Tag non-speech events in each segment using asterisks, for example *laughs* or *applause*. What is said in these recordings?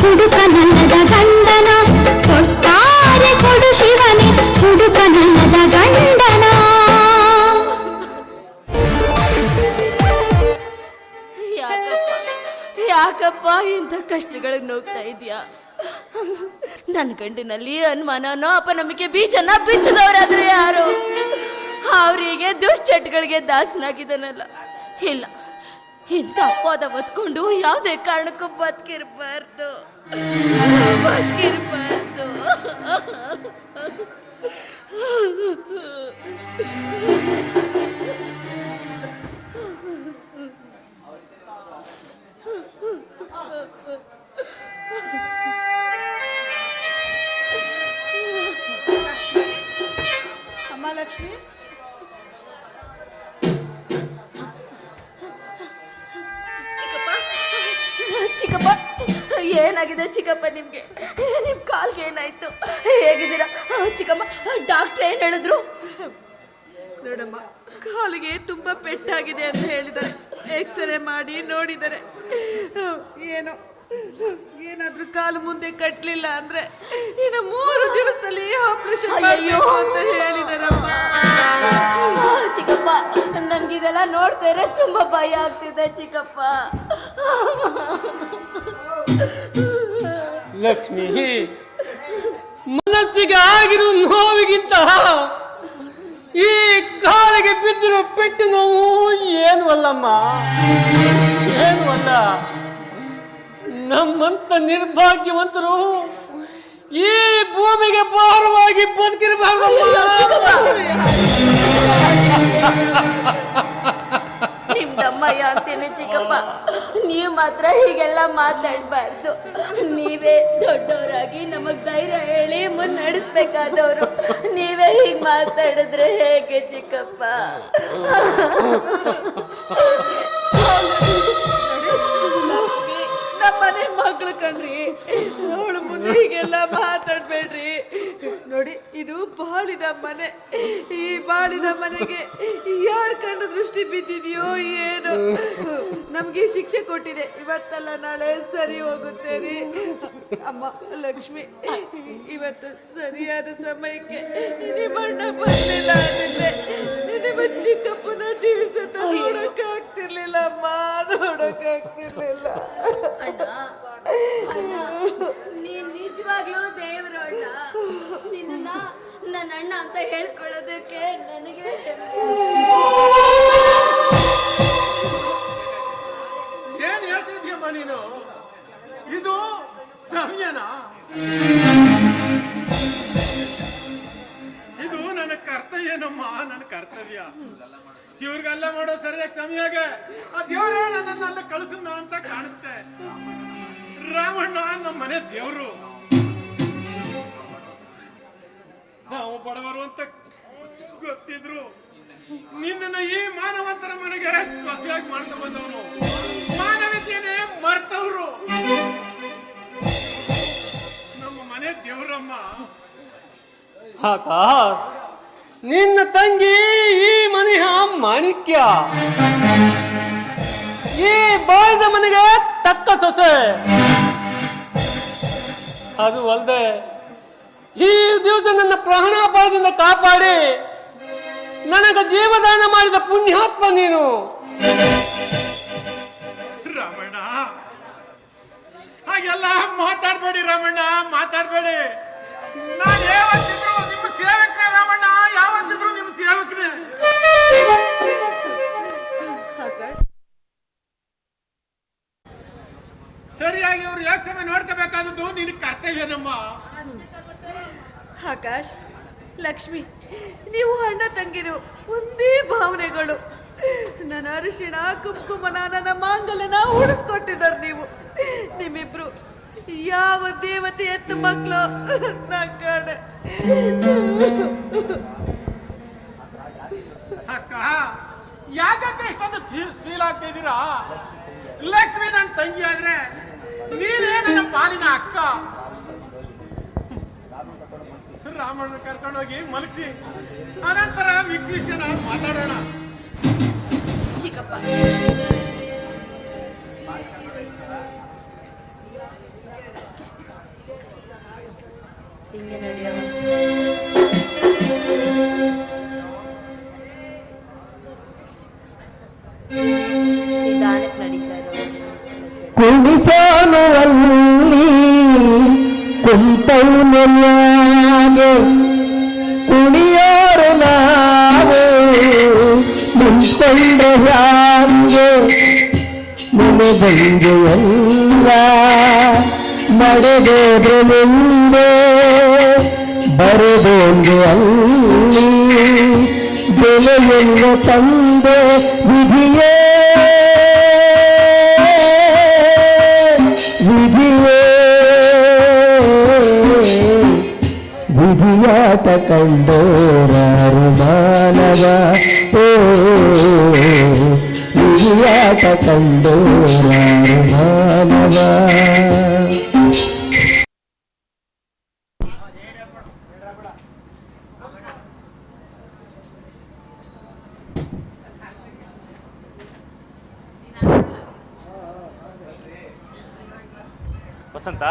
ಹುಡುಕನಲ್ಲದ ಗಂಡನ. ಕೊಟ್ಟಾರೆ ಕೊಡು ಶಿವನೇ ಹುಡುಕನಲ್ಲದ ಗಂಡನ. ಯಾಕಪ್ಪ ಯಾಕಪ್ಪ ಇಂಥ ಕಷ್ಟಗಳಿಗೆ ನೋಗ್ತಾ ಇದೀಯಾ ನನ್ನ ಗಂಡಿನಲ್ಲಿ ಅನುಮಾನನೋ ಅಪನಂಬಿಕೆ, ಬೀಜನ ಬಿತ್ತದವರಾದ್ರೆ ಯಾರು? ಅವರಿಗೆ ದುಶ್ಚಟಗಳಿಗೆ ದಾಸನಾಗಿದ್ದಾನಲ್ಲ. ಇಲ್ಲ ಇಂಥ ಅಪವಾದ ಹೊತ್ಕೊಂಡು ಯಾವುದೇ ಕಾರಣಕ್ಕೂ ಬದುಕಿರ್ಬಾರ್ದು. ಬದುಕಿರ್ಬಾರ್ದು. ಏನಾಗಿದೆ ಚಿಕ್ಕಪ್ಪ ನಿಮ್ಗೆ. ನಿಮ್ ಕಾಲ್ಗೆ ಏನಾಯ್ತು? ಹೇಗಿದ್ದೀರಾ? ಚಿಕ್ಕಮ್ಮ ಡಾಕ್ಟರ್ ಏನ್ ಹೇಳಿದ್ರು? ನೋಡಮ್ಮ ಕಾಲಿಗೆ ತುಂಬಾ ಪೆಟ್ಟಾಗಿದೆ ಅಂತ ಹೇಳಿದ್ದಾರೆ. ಎಕ್ಸ್ರೇ ಮಾಡಿ ನೋಡಿದರೆ ಏನೋ ಏನಾದ್ರೂ ಕಾಲು ಮುಂದೆ ಕಟ್ಲಿಲ್ಲ ಅಂದ್ರೆ ಇನ್ನು ಮೂರು ದಿವಸದಲ್ಲಿ ಆಪರೇಷನ್ ಅಯ್ಯೋ ಮಾಡಬೇಕು ಅಂತ ಹೇಳಿದಾರಮ್ಮ. ಚಿಕ್ಕಪ್ಪ ನನ್ಗಿದೆಲ್ಲ ನೋಡ್ತಾ ಇರೋ ತುಂಬಾ ಭಯ ಆಗ್ತಿದೆ ಚಿಕ್ಕಪ್ಪ. ಲಕ್ಷ್ಮಿ ಮನಸ್ಸಿಗೆ ಆಗಿರುವ ನೋವಿಗಿಂತ ಈ ಕಾಲಿಗೆ ಬಿದ್ದಿರೋ ಪೆಟ್ಟು ನೋವು ಏನು ಅಲ್ಲಮ್ಮ? ಏನು ಅಲ್ಲ? ನಮ್ಮಂತ ನಿರ್ಭಾಗ್ಯವಂತರು ಈ ಭೂಮಿಗೆ ಭಾರವಾಗಿ ಬದುಕಿರಬಾರ್ದಮ್ಮ. *laughs* ನಿಮ್ದಮ್ಮಯ್ಯ ಅಂತೀನಿ ಚಿಕ್ಕಪ್ಪ. ನೀವು ಮಾತ್ರ ಹೀಗೆಲ್ಲ ಮಾತಾಡ್ಬಾರ್ದು. ನೀವೇ ದೊಡ್ಡವರಾಗಿ ನಮಗ್ ಧೈರ್ಯ ಹೇಳಿ ಮುನ್ನಡೆಸ್ಬೇಕಾದವರು ನೀವೇ ಹೀಗ್ ಮಾತಾಡಿದ್ರೆ ಹೇಗೆ ಚಿಕ್ಕಪ್ಪ? ಲಕ್ಷ್ಮಿ, ನಮ್ಮನೆ ಮಗಳು ಕಣ್ರಿ. ಅವಳು ಮುಂದೆ ಹೀಗೆಲ್ಲ ಮಾತಾಡ್ಬೇಡ್ರಿ. ನೋಡಿ ಇದು ಬಾಳಿದ ಮನೆ. ಈ ಬಾಳಿದ ಮನೆಗೆ ಯಾರು ಕಂಡು ದೃಷ್ಟಿ ಬಿದ್ದಿದೆಯೋ ಏನು. ನಮ್ಗೆ ಶಿಕ್ಷೆ ಕೊಟ್ಟಿದೆ. ಇವತ್ತಲ್ಲ ನಾಳೆ ಸರಿ ಹೋಗುತ್ತೆ ರೀ ಅಮ್ಮ ಲಕ್ಷ್ಮಿ ಇವತ್ತು ಸರಿಯಾದ ಸಮಯಕ್ಕೆ ನಿಮ್ಮಣ್ಣ ಬರ್ಲಿಲ್ಲ ಅಂದ್ರೆ ನಿಮ್ಮ ಚಿಕ್ಕಪ್ಪನ ಜೀವಿಸತ್ತ ನೋಡಕ್ ಆಗ್ತಿರ್ಲಿಲ್ಲ ಅಮ್ಮ ನೋಡಕ್ ಆಗ್ತಿರ್ಲಿಲ್ಲ ಅಣ್ಣ ಅಣ್ಣ ನಿಜವಾಗ್ಲೂ ದೇವ್ರು ಅಣ್ಣ ನಿನ್ನ ನನ್ನ ಅಣ್ಣ ಅಂತ ಹೇಳ್ಕೊಳ್ಳೋದಕ್ಕೆ ನನಗೆ ಏನ್ ಹೇಳ್ತಿದ್ಯಮ್ಮ ನೀನು? ಇದು ಸಮಯನ ಇದು ನನ್ನ ಕರ್ತವ್ಯನಮ್ಮ, ನನ್ನ ಕರ್ತವ್ಯ. ಇವ್ರಿಗೆಲ್ಲ ಮಾಡೋ ಸರಿಯಾಗಿ ಸಮಯಾಗೆ ಆ ದೇವ್ರೇ ನನ್ನನ್ನ ಅಲ್ಲಿ ಕಳಿಸಿದ ಅಂತ ಕಾಣುತ್ತೆ. ರಾಮಣ್ಣ ನಮ್ಮ ಮನೆ ದೇವರು. ನಾವು ಬಡವರು ಅಂತ ಗೊತ್ತಿದ್ರು. ನಿನ್ನ ಈ ಮಾನವಂತರ ಮನೆಗೆ ಸೊಸೆಯಾಗಿ ಮಾಡ್ತಾ ಬಂದವನು. ಮಾನವೀಯತೆಯನ್ನೇ ಮರ್ತವ್ರು. ನಮ್ಮ ಮನೆ ದೇವ್ರಮ್ಮ. ಆಕಾಶ್, ನಿನ್ನ ತಂಗಿ ಈ ಮನೆಯ ಮಾಣಿಕ್ಯ. ಈ ಬಾಯ್ದ ಮನೆಗೆ ತಕ್ಕ ಸೊಸೆ. ಅದು ಅಲ್ಲದೆ ಈ ದಿವಸ ನನ್ನ ಪ್ರಾಣಾಪಾಯದಿಂದ ಕಾಪಾಡಿ ನನಗೆ ಜೀವದಾನ ಮಾಡಿದ ಪುಣ್ಯಾತ್ಮ ನೀನು. ರಾಮಣ್ಣ ಹಾಗೆಲ್ಲ ಮಾತಾಡ್ಬೇಡಿ ರಾಮಣ್ಣ ಮಾತಾಡ್ಬೇಡಿ. ನಾನು ಯಾವತ್ತಿದ್ರು ನಿಮ್ಮ ಸೇವಕನೇ ರಾಮಣ್ಣ ಯಾವತ್ತಿದ್ರು ನಿಮ್ಮ ಸೇವಕನೇ. ಸರಿಯಾಗಿ ಅವ್ರು ಯಾಕೆ ಸಮಯ ನೋಡ್ಕೋಬೇಕಾದದ್ದು ನಿನ್ ಕರ್ತವ್ಯನಮ್ಮ. ಆಕಾಶ್ ಲಕ್ಷ್ಮಿ ನೀವು ಅಣ್ಣ ತಂಗಿರು ಒಂದೇ ಭಾವನೆಗಳು. ನನ್ನ ಅರಿಶಿಣ ಕುಂಕುಮನ ನನ್ನ ಮಾಂಗಲ್ಯನ ಉಳಿಸ್ಕೊಟ್ಟಿದ್ದಾರೆ ನೀವು. ನಿಮ್ಮಿಬ್ರು ಯಾವ ದೇವತೆ ಎತ್ತು ಮಕ್ಕಳು ನಕ್ಕಡೆ ಅಕ್ಕ ಯಾಕಕ್ಕ ಇಷ್ಟೊಂದು ಫೀಲ್ ಆಗ್ತಾ ಇದ್ದೀರಾ? ಲಕ್ಷ್ಮಿ ನನ್ನ ತಂಗಿ ಆದ್ರೆ ನೀನೇ ನನ್ನ ಪಾಲಿನ ಅಕ್ಕ. ರಾಮಣ್ಣ ಕರ್ಕೊಂಡೋಗಿ ಮಲಗಿಸಿ. ಅನಂತರ ನಾನು ಮಾತಾಡೋಣ. ಚಿಕ್ಕಪ್ಪ. ಹಿಂಗೆ ನಡೆಯೋ ಕುಣಿಸೋನುವಲ್ಲಿ ಕುಂತೌನೆಯಾಗೆ ಕುಣಿಯೋರು ನಾವು ನಿಂತ್ಕೊಂಡ ಹ್ಯಾಂಗೆ ಮನೆ ಬಂದೆಯಲ್ಲ ನಡೆದೋದ್ರೆ ಮುಂದೆ ಬರೆದೋಂದು ಅಲ್ಲಿ ಬೆಲೆಯೆಲ್ಲ ತಂದೆ ವಿಧಿಯೇ ವಿಧಿಯೇ మాట కండోరారు మానవ ఆట కండోరారు మానవ వసంత?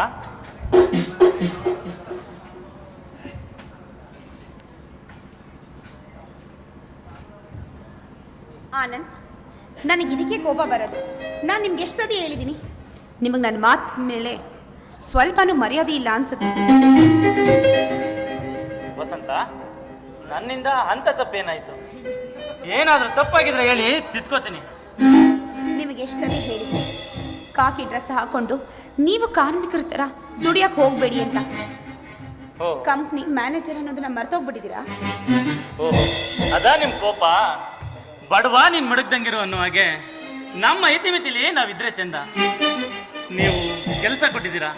ಆನಂದ್ ನನಗೆ ಇದಕ್ಕೆ ಕೋಪ ಬರೋದು. ನಾನು ನಿಮ್ಗೆ ಎಷ್ಟು ಸತಿ ಹೇಳಿದ್ದೀನಿ ನಿಮಗೆ ನನ್ನ ಮಾತು ಮೇಲೆ ಸ್ವಲ್ಪನೂ ಮರ್ಯಾದೆ ಇಲ್ಲ ಅನ್ಸುತ್ತೆ. ವಸಂತ ನನ್ನಿಂದ ಅಂತ ತಪ್ಪೇನಾಯ್ತು? ಏನಾದರೂ ತಪ್ಪಾಗಿದ್ರೆ ಹೇಳಿ ತಿದ್ಕೋತೀನಿ. ನಿಮಗೆ ಎಷ್ಟು ಸತಿ ಹೇಳಿ ಕಾಕಿ ಡ್ರೆಸ್ ಹಾಕೊಂಡು ನೀವು ಕಾರ್ಮಿಕರ ಥರ ದುಡಿಯಕ್ಕೆ ಹೋಗಬೇಡಿ ಅಂತ. ಓ ಕಂಪ್ನಿ ಮ್ಯಾನೇಜರ್ ಅನ್ನೋದನ್ನ ಮರ್ತೋಗ್ಬಿಟ್ಟಿದ್ದೀರಾ? ಓ ಅದಾ ನಿಮ್ಮ ಕೋಪ? ಬಡವ ನೀನ್ ಮಡಗ್ದಂಗಿರೋ ಅನ್ನೋ ಹಾಗೆ ನಮ್ಮ ಇತಿಮಿತಿಲಿ ನಾವಿದ್ರೆ ಚಂದ. ನೀವು ಕೆಲಸ ಕೊಟ್ಟಿದ್ದೀರಾ?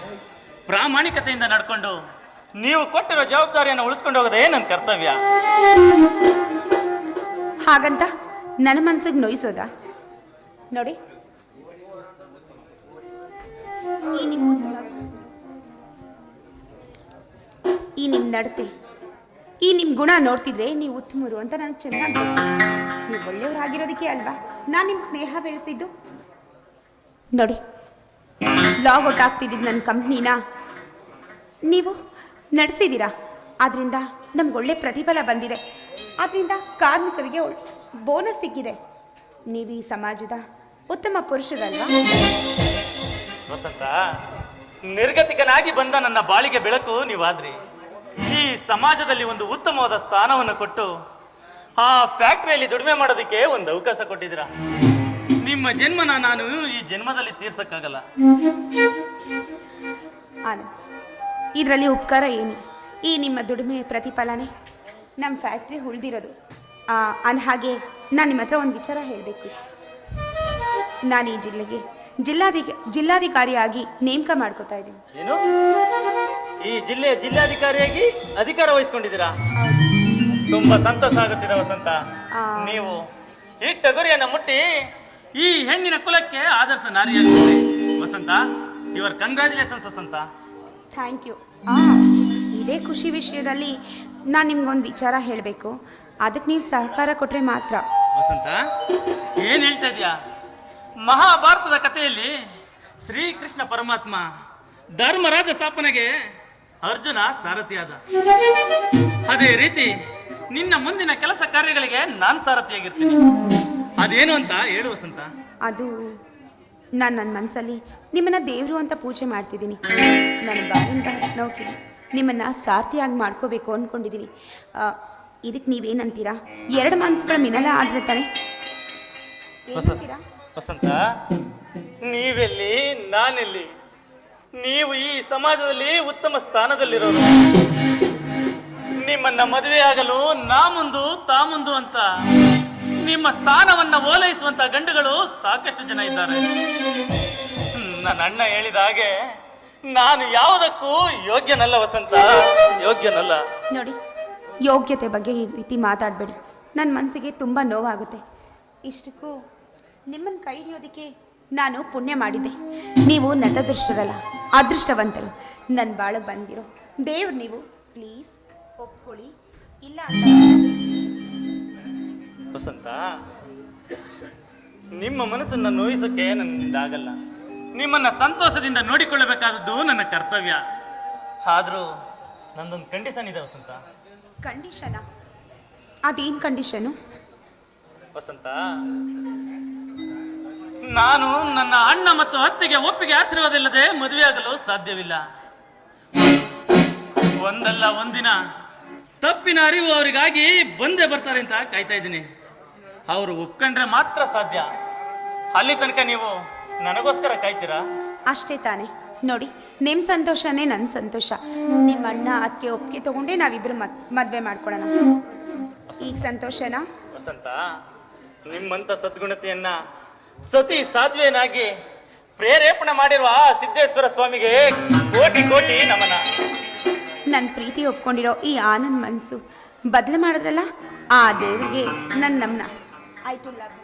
ಪ್ರಾಮಾಣಿಕತೆಯಿಂದ ನಡ್ಕೊಂಡು ನೀವು ಕೊಟ್ಟಿರೋ ಜವಾಬ್ದಾರಿಯನ್ನು ಉಳಿಸ್ಕೊಂಡು ಹೋಗೋದೇ ನನ್ನ ಕರ್ತವ್ಯ? ಹಾಗಂತ ನನ್ನ ಮನ್ಸಿಗೆ ನೋಯಿಸೋದಾ? ನೋಡಿ. ಈ ನಿಮ್ಮ ಈ ನಿಮ್ಮ ನಡತೆ. ಈ ನಿಮ್ಮ ಗುಣ ನೋಡ್ತಿದ್ರೆ ನೀವು ಉತ್ತಮರು ಅಂತ ನನಗೆ ಚೆನ್ನಾಗಿ ನೀವು ಒಳ್ಳೆಯವರಾಗಿರೋದಕ್ಕೆ ಅಲ್ವಾ? ನಾನು ನಿಮ್ಮ ಸ್ನೇಹ ಬೆಳೆಸಿದ್ದು. ನೋಡಿ, ಲಾಗ್ ಔಟ್ ಆಗ್ತಿದ್ದಿದ್ದು ನನ್ನ ಕಂಪ್ನಿನ ನೀವು ನಡೆಸಿದ್ದೀರಾ? ಆದ್ರಿಂದ ನಮ್ಗೆ ಒಳ್ಳೆ ಪ್ರತಿಫಲ ಬಂದಿದೆ. ಆದ್ರಿಂದ ಕಾರ್ಮಿಕರಿಗೆ ಬೋನಸ್ ಸಿಕ್ಕಿದೆ. ನೀವು ಈ ಸಮಾಜದ ಉತ್ತಮ ಪುರುಷರಲ್ವಾ? ನಿರ್ಗತಿಕನಾಗಿ ಬಂದ ನನ್ನ ಬಾಳಿಗೆ ಬೆಳಕು ನೀವಾದ್ರಿ. ಈ ಸಮಾಜದಲ್ಲಿ ಒಂದು ಉತ್ತಮವಾದ ಸ್ಥಾನವನ್ನು ಕೊಟ್ಟು ಆ ಫ್ಯಾಕ್ಟ್ರಿಯಲ್ಲಿ ದುಡಿಮೆ ಮಾಡೋದಕ್ಕೆ ಒಂದು ಅವಕಾಶ ಕೊಟ್ಟಿದ್ದೀರಾ? ನಿಮ್ಮ ಜನ್ಮನ ನಾನು ಈ ಜನ್ಮದಲ್ಲಿ ತೀರ್ಸಕ್ಕಾಗಲ್ಲ. ಆನಂದ್ ಇದರಲ್ಲಿ ಉಪಕಾರ ಏನು? ಈ ನಿಮ್ಮ ದುಡಿಮೆ ಪ್ರತಿಫಲನೆ ನಮ್ಮ ಫ್ಯಾಕ್ಟ್ರಿ ಉಳಿದಿರೋದು. ಅನ್ ಹಾಗೆ ನಾನು ನಿಮ್ಮ ಹತ್ರ ಒಂದು ವಿಚಾರ ಹೇಳಬೇಕು. ನಾನು ಈ ಜಿಲ್ಲೆಗೆ ಜಿಲ್ಲಾಧಿಕ ಜಿಲ್ಲಾಧಿಕಾರಿಯಾಗಿ ನೇಮಕ ಮಾಡ್ಕೋತಾ ಇದ್ದೀನಿ. ಏನು? ಈ ಜಿಲ್ಲೆಯ ಜಿಲ್ಲಾಧಿಕಾರಿಯಾಗಿ ಅಧಿಕಾರ ವಹಿಸ್ಕೊಂಡಿದ್ದೀರಾ? ತುಂಬಾ ಸಂತಸ ಆಗುತ್ತಿದೆ ವಸಂತ. ನೀವು ಈ ಟಗರಿಯನ್ನ ಮುಟ್ಟಿ ಈ ಹೆಣ್ಣಿನ ಕುಲಕ್ಕೆ ಆದರ್ಶ ನಾರಿಯಾಗಿದ್ದೀರಿ Vasantha your congratulations Vasantha. Thank you ಇದೇ ಖುಷಿ ವಿಷಯದಲ್ಲಿ ನಾನು ನಿಮ್ಗೊಂದು ವಿಚಾರ ಹೇಳಬೇಕು. ಅದಕ್ಕೆ ನೀವು ಸಹಕಾರ ಕೊಟ್ಟರೆ ಮಾತ್ರ. ವಸಂತ ಏನ್ ಹೇಳ್ತಾ ಇದೆಯಾ? ಮಹಾಭಾರತದ ಕಥೆಯಲ್ಲಿ ಶ್ರೀಕೃಷ್ಣ ಪರಮಾತ್ಮ ಧರ್ಮರಾಜ ಸ್ಥಾಪನೆಗೆ ಅರ್ಜುನ ಸಾರಥಿಯಾದ. ಅದೇ ರೀತಿ ನಿನ್ನ ಮುಂದಿನ ಕೆಲಸ ಕಾರ್ಯಗಳಿಗೆ ನಾನ್ ಸಾರಥಿಯಾಗಿರ್ತೀನಿ. ಅದೇನು ಅಂತ ಹೇಳು ವಸಂತ. ಅದು ನಾನು ನನ್ನ ಮನಸ್ಸಲ್ಲಿ ನಿಮ್ಮನ್ನ ದೇವರು ಅಂತ ಪೂಜೆ ಮಾಡ್ತಿದ್ದೀನಿ. ನನ್ನ ಬಾಳಿಂದ ನೌಕಿ ನಿಮ್ಮನ್ನ ಸಾರ್ಥಿಯಾಗಿ ಮಾಡ್ಕೋಬೇಕು ಅಂದ್ಕೊಂಡಿದ್ದೀನಿ ಇದಕ್ಕೆ ನೀವೇನಂತೀರಾ? ಎರಡು ಮನಸ್ಸುಗಳ ಮಿನಲ ಆದ್ರೆ ತಾನೆ. ಏನಂತೀರಾ ವಸಂತ ನೀವೆಲ್ಲಿ ನಾನೆಲ್ಲಿ? ನೀವು ಈ ಸಮಾಜದಲ್ಲಿ ಉತ್ತಮ ಸ್ಥಾನದಲ್ಲಿರೋರು. ನಿಮ್ಮನ್ನ ಮದುವೆಯಾಗಲು ನಾ ಮುಂದು ತಾ ಮುಂದು ಅಂತ. ನಿಮ್ಮ ಸ್ಥಾನವನ್ನ ಓಲೈಸುವಂತ ಗಂಡುಗಳು ಸಾಕಷ್ಟು ಜನ ಇದ್ದಾರೆ. ನನ್ನ ಅಣ್ಣ ಹೇಳಿದ ಹಾಗೆ ನಾನು ಯಾವುದಕ್ಕೂ ಯೋಗ್ಯನಲ್ಲ ವಸಂತ. ಯೋಗ್ಯನಲ್ಲ. ನೋಡಿ, ಯೋಗ್ಯತೆ ಬಗ್ಗೆ ಈ ರೀತಿ ಮಾತಾಡಬೇಡಿ. ನನ್ನ ಮನಸ್ಸಿಗೆ ತುಂಬ ನೋವಾಗುತ್ತೆ. ಇಷ್ಟಕ್ಕೂ ನಿಮ್ಮನ್ನು ಕೈ ಹಿಡಿಯೋದಕ್ಕೆ ನಾನು ಪುಣ್ಯ ಮಾಡಿದ್ದೆ. ನೀವು ನತದೃಷ್ಟರಲ್ಲ, ಅದೃಷ್ಟವಂತರು. ನನ್ನ ಬಾಳ ಬಂದಿರೋ. ದೇವ್ರು ನೀವು, ಪ್ಲೀಸ್. ಒಪ್ಕೊಳ್ಳಿ ಇಲ್ಲ ಅಂತ ವಸಂತ ನಿಮ್ಮ ಮನಸ್ಸನ್ನ ನೋಯಿಸಕ್ಕೆ ನನ್ನಿಂದ ಆಗಲ್ಲ ನಿಮ್ಮನ್ನ ಸಂತೋಷದಿಂದ ನೋಡಿಕೊಳ್ಳಬೇಕಾದದ್ದು ನನ್ನ ಕರ್ತವ್ಯ. ಆದ್ರೂ ನಂದೊಂದು ಕಂಡೀಷನ್ ಇದೆ ವಸಂತ. ಕಂಡೀಷನ ಅದೇನ್ ಕಂಡೀಷನು ವಸಂತ ನಾನು ನನ್ನ ಅಣ್ಣ ಮತ್ತು ಅತ್ತೆಗೆ ಒಪ್ಪಿಗೆ ಆಶೀರ್ವಾದ ಇಲ್ಲದೆ ಮದುವೆಯಾಗಲು ಸಾಧ್ಯವಿಲ್ಲ. ಒಂದಲ್ಲ ಒಂದಿನ ತಪ್ಪಿನ ಅರಿವು ಅವರಿಗಾಗಿ ಬಂದೇ ಬರ್ತಾರೆ ಅಂತ ಕಾಯ್ತಾ ಇದ್ದೀನಿ. ಅವರು ಒಪ್ಕೊಂಡ್ರೆ ಮಾತ್ರ ಸಾಧ್ಯ. ಅಲ್ಲಿ ತನಕ ನೀವು ನನಗೋಸ್ಕರ ಕಾಯ್ತೀರಾ? ಅಷ್ಟೇ ತಾನೆ. ನೋಡಿ ನಿಮ್ಮ ಸಂತೋಷನೇ ನನ್ನ ಸಂತೋಷ. ನಿಮ್ಮ ಅಣ್ಣ ಅದಕ್ಕೆ ಒಪ್ಪಿಗೆ ತಗೊಂಡೆ ನಾವಿಬ್ರು ಮದ್ ಮದುವೆ ಮಾಡ್ಕೊಳ್ಳೋಣ. ಈಗ ಸಂತೋಷನಾ? ವಸಂತ ನಿಮ್ಮಂತ ಸದ್ಗುಣತೆಯನ್ನ ಸತಿ ಸಾಧ್ವೇನಾಗಿ ಪ್ರೇರೇಪಣೆ ಮಾಡಿರುವ ಸಿದ್ದೇಶ್ವರ ಸ್ವಾಮಿಗೆ ಕೋಟಿ ಕೋಟಿ ನಮನ. ನನ್ನ ಪ್ರೀತಿ ಒಪ್ಕೊಂಡಿರೋ ಈ ಆನಂದ್ ಮನಸ್ಸು ಬದಲು ಮಾಡಿದ್ರಲ್ಲ ಆ ದೇವರಿಗೆ ನನ್ನ ನಮ್ನ. I too love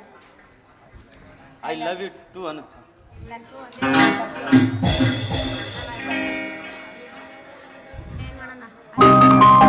I love you too ಅನಸ. ಏನು ಮಾಡೋಣ?